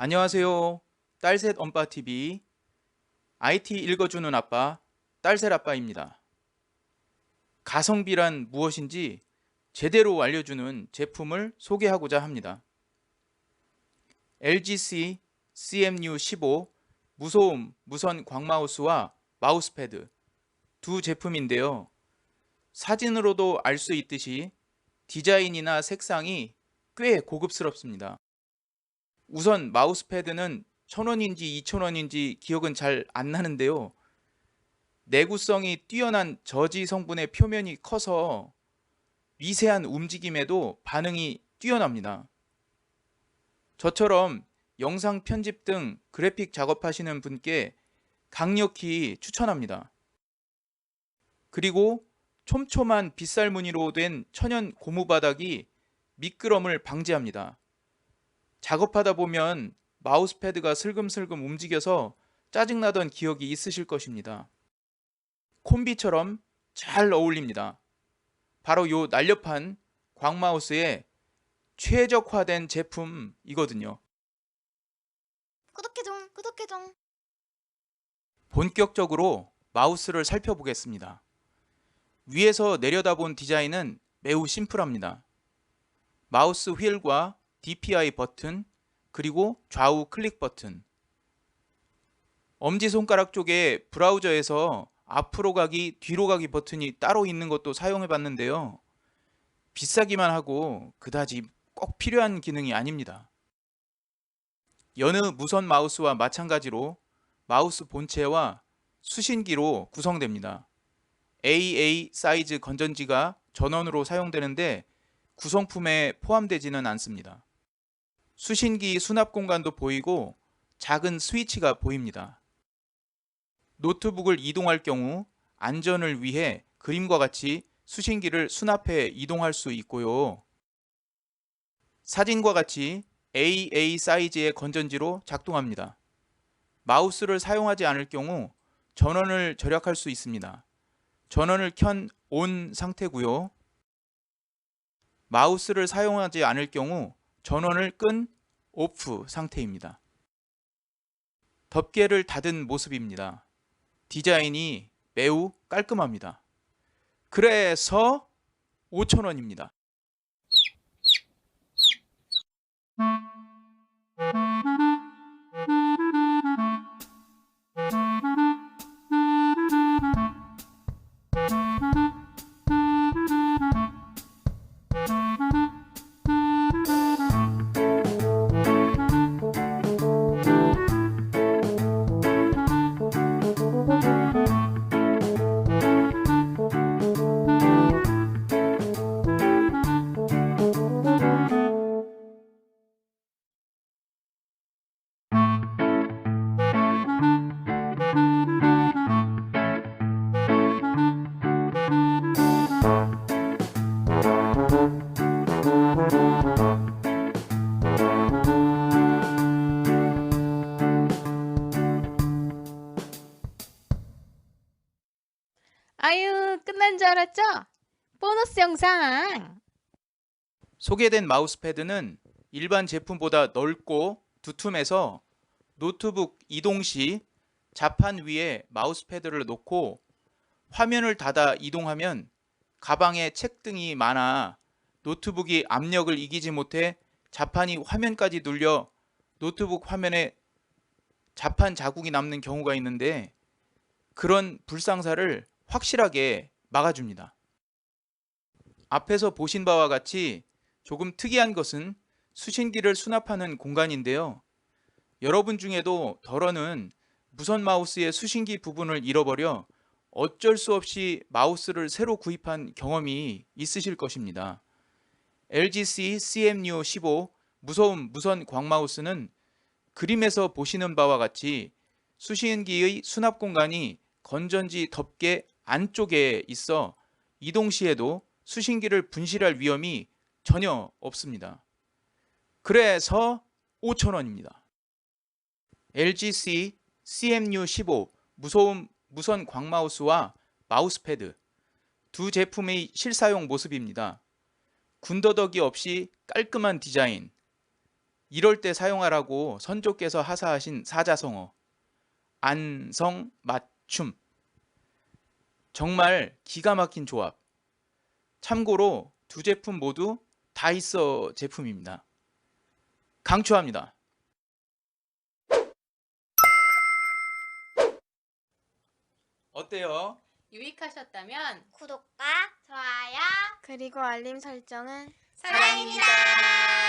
안녕하세요. 딸셋 엄빠 TV IT 읽어주는 아빠 딸셋 아빠입니다. 가성비란 무엇인지 제대로 알려주는 제품을 소개하고자 합니다. LGC CMU15 무소음 무선 광마우스와 마우스패드 두 제품인데요. 사진으로도 알 수 있듯이 디자인이나 색상이 꽤 고급스럽습니다. 우선 마우스패드는 1000원인지 2000원인지 기억은 잘 안 나는데요. 내구성이 뛰어난 저지 성분의 표면이 커서 미세한 움직임에도 반응이 뛰어납니다. 저처럼 영상 편집 등 그래픽 작업하시는 분께 강력히 추천합니다. 그리고 촘촘한 빗살 무늬로 된 천연 고무 바닥이 미끄럼을 방지합니다. 작업하다 보면 마우스 패드가 슬금슬금 움직여서 짜증나던 기억이 있으실 것입니다. 콤비처럼 잘 어울립니다. 바로 요 날렵한 광마우스의 최적화된 제품이거든요. 구독해줘 구독해줘 본격적으로 마우스를 살펴보겠습니다. 위에서 내려다본 디자인은 매우 심플합니다. 마우스 휠과 DPI 버튼, 그리고 좌우 클릭 버튼. 엄지손가락 쪽에 브라우저에서 앞으로 가기, 뒤로 가기 버튼이 따로 있는 것도 사용해 봤는데요. 비싸기만 하고 그다지 꼭 필요한 기능이 아닙니다. 여느 무선 마우스와 마찬가지로 마우스 본체와 수신기로 구성됩니다. AA 사이즈 건전지가 전원으로 사용되는데 구성품에 포함되지는 않습니다. 수신기 수납 공간도 보이고 작은 스위치가 보입니다. 노트북을 이동할 경우 안전을 위해 그림과 같이 수신기를 수납해 이동할 수 있고요. 사진과 같이 AA 사이즈의 건전지로 작동합니다. 마우스를 사용하지 않을 경우 전원을 절약할 수 있습니다. 전원을 켠 온 상태고요. 마우스를 사용하지 않을 경우 전원을 끈 오프 상태입니다. 덮개를 닫은 모습입니다. 디자인이 매우 깔끔합니다. 그래서 5,000원입니다. 아유 끝난 줄 알았죠? 보너스 영상 소개된 마우스패드는 일반 제품보다 넓고 두툼해서 노트북 이동 시 자판 위에 마우스패드를 놓고 화면을 닫아 이동하면 가방에 책 등이 많아 노트북이 압력을 이기지 못해 자판이 화면까지 눌려 노트북 화면에 자판 자국이 남는 경우가 있는데 그런 불상사를 확실하게 막아줍니다. 앞에서 보신 바와 같이 조금 특이한 것은 수신기를 수납하는 공간인데요. 여러분 중에도 덜어는 무선 마우스의 수신기 부분을 잃어버려 어쩔 수 없이 마우스를 새로 구입한 경험이 있으실 것입니다. LGC CMU15 무소음 무선 광마우스는 그림에서 보시는 바와 같이 수신기의 수납 공간이 건전지 덮개 안쪽에 있어 이동 시에도 수신기를 분실할 위험이 전혀 없습니다. 그래서 5,000원입니다. LGC CMU15 무소음 무선 광마우스와 마우스패드 두 제품의 실사용 모습입니다. 군더더기 없이 깔끔한 디자인. 이럴 때 사용하라고 선조께서 하사하신 사자성어. 안성 맞춤. 정말 기가 막힌 조합. 참고로 두 제품 모두 다이서 제품입니다. 강추합니다. 어때요? 유익하셨다면 구독과 좋아요 그리고 알림 설정은 사랑입니다.